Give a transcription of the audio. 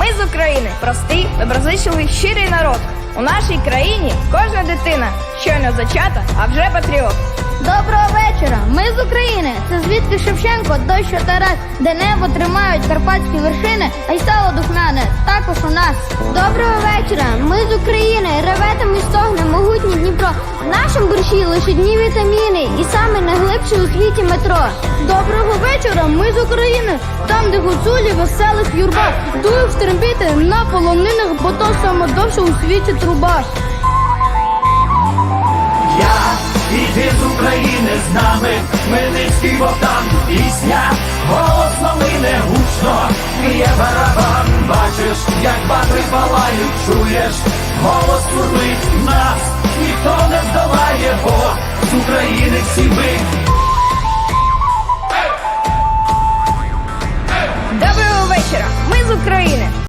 Ми з України, простий, доброзичливий, щирий народ. У нашій країні кожна дитина щойно зачата, а вже патріот. Доброго вечора! Ми з України. Це звідки Шевченко, дощ що Тарас, де небо тримають карпатські вершини, а й сало духмяне також у нас. Доброго вечора! Ми з України. Реве там і стогне могутній Дніпро. В нашому борщі лише дні вітаміни і саме найглибше у світі метро. Доброго! Ми з України. Там, де гуцулі веселих юрба, дують стрембіти на полонинах, бо то саме довше у світі труба. Я іди з України з нами, Хмельницький Богдан, пісня, голосно лине гучно, є барабан, бачиш, як батри палають, чуєш, голос курлить нас, ніхто не здолає, бо з України всі ми